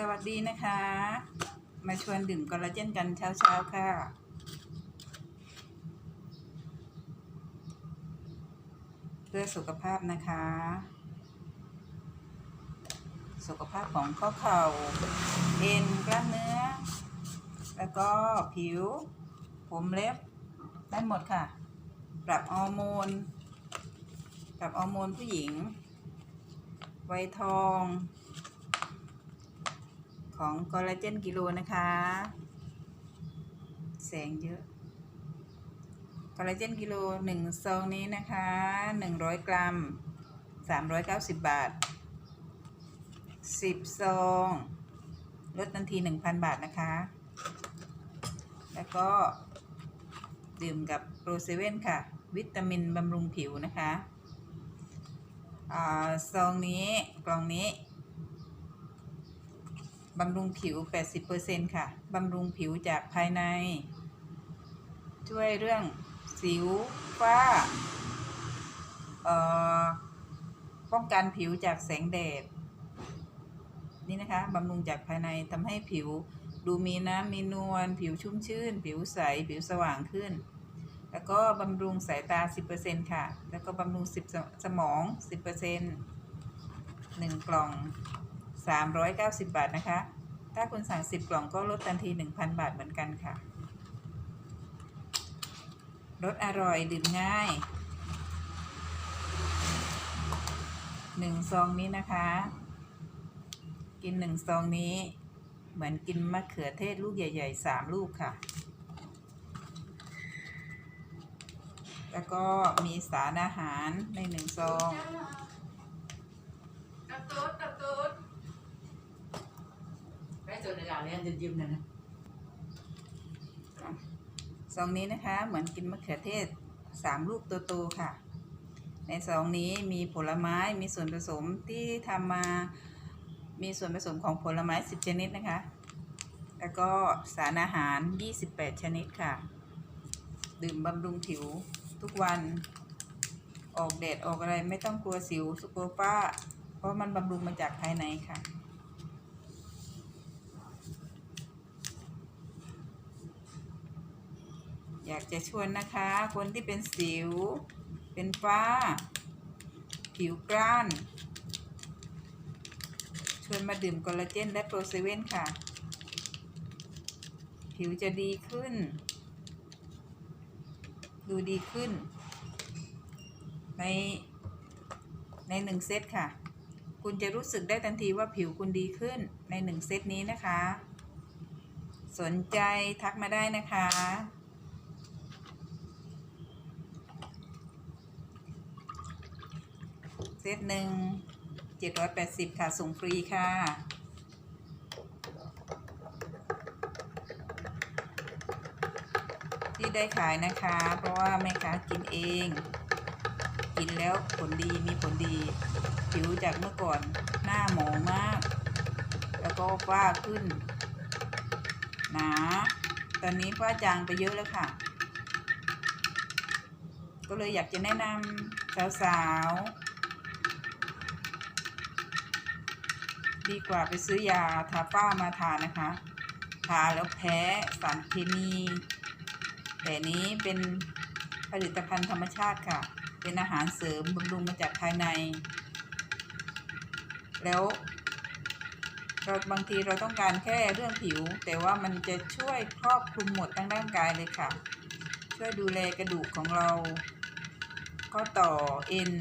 สวัสดีนะคะ มาชวนดื่มคอลลาเจนกันเช้าๆค่ะ เพื่อสุขภาพนะคะ สุขภาพของข้อเข่า เอ็นกล้ามเนื้อ แล้วก็ผิว ผมเล็บ ได้หมดค่ะ ปรับฮอร์โมน ปรับฮอร์โมนผู้หญิง ไวท์ทอง ของคอลลาเจนกิโลนะคะ แสงเยอะคอลลาเจนกิโลหนึ่งซองนี้นะคะหนึ่งร้อยกรัมสามร้อยเก้าสิบบาทสิบซองลดทันทีหนึ่งพันบาทนะคะ แล้วก็ดื่มกับโปรเซเว่นค่ะ วิตามินบำรุงผิวนะคะอ่าซองนี้กล่องนี้ บำรุงผิว 80%ค่ะ บำรุงผิวจากภายใน ช่วยเรื่องสิวฝ้าเอ่อป้องกันผิวจากแสงแดด นี่นะคะ บำรุงจากภายในทำให้ผิวดูมีน้ำมีนวล ผิวชุ่มชื่น ผิวใส ผิวสว่างขึ้น แล้วก็บำรุงสายตา 10%ค่ะ แล้วก็บำรุง 10สสมอง 10% 1 กล่อง 390 บาทนะคะ ถ้าคุณสั่ง 10 กล่องก็ลดทันที 1,000 บาทเหมือนกันค่ะรสอร่อยดื่มง่าย 1 ซองนี้นะคะ กิน 1 ซองนี้ เหมือนกินมะเขือเทศลูกใหญ่ ๆ 3 ลูกค่ะ แล้วก็มีสารอาหารใน 1 ซอง ตับตูดตับตูด ในหลานเรียจะยืมนะนะซองนี้นะคะ เหมือนกินมะเขือเทศสามลูกโตๆค่ะ ในซองนี้มีผลไม้มีส่วนผสมที่ทำมามีส่วนผสมของผลไม้ 10 ชนิดนะคะ แล้วก็สารอาหาร 28 ชนิดค่ะ ดื่มบำรุงผิวทุกวัน ออกแดดออกอะไรไม่ต้องกลัวสิวสุโกฟ้า เพราะมันบำรุงมาจากภายในค่ะ อยากจะชวนนะคะ คนที่เป็นสิว เป็นฝ้า ผิวกร้าน ชวนมาดื่มคอลลาเจนและโปรเซเว่นค่ะ ผิวจะดีขึ้น ดูดีขึ้น ใน ในหนึ่งเซตค่ะ คุณจะรู้สึกได้ทันทีว่าผิวคุณดีขึ้นในหนึ่งเซตนี้นะคะ สนใจทักมาได้นะคะ ซตหนึ่งเจ็ดร้อยแปดสิบค่ะส่งฟรีค่ะที่ได้ขายนะคะ เพราะว่าแม่ค้ากินเอง กินแล้วผลดีมีผลดี ผิวจากเมื่อก่อนหน้าหมองมาก แล้วก็ฝ้าขึ้น หนา ตอนนี้ฝ้าจางไปเยอะแล้วค่ะ ก็เลยอยากจะแนะนำสาวๆ ดีกว่าไปซื้อยาทาฝ้ามาทานะคะ ทาแล้วแพ้สารเคมี แต่นี้เป็นผลิตภัณฑ์ธรรมชาติค่ะ เป็นอาหารเสริมบำรุงมาจากภายใน แล้วเราบางทีเราต้องการแค่เรื่องผิว แต่ว่ามันจะช่วยครอบคลุมหมดทั้งร่างกายเลยค่ะ ช่วยดูแลกระดูกของเรา ก็ต่อเอ็น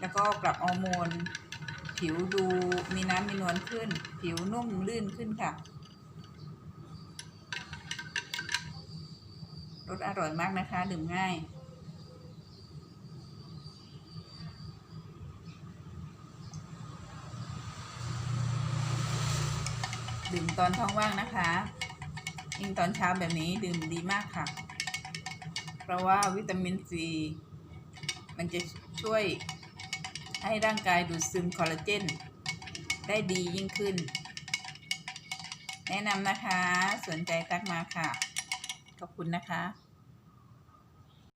แล้วก็ปรับฮอร์โมน ผิวดูมีน้ำมีนวลขึ้น ผิวนุ่มลื่นขึ้นค่ะรสอร่อยมากนะคะ ดื่มง่าย ดื่มตอนท้องว่างนะคะยิ่งตอนเช้าแบบนี้ดื่มดีมากค่ะ เพราะว่าวิตามินซีมันจะช่วย ให้ร่างกายดูดซึมคอลลาเจนได้ดียิ่งขึ้น แนะนำนะคะ สนใจตักมาค่ะ ขอบคุณนะคะ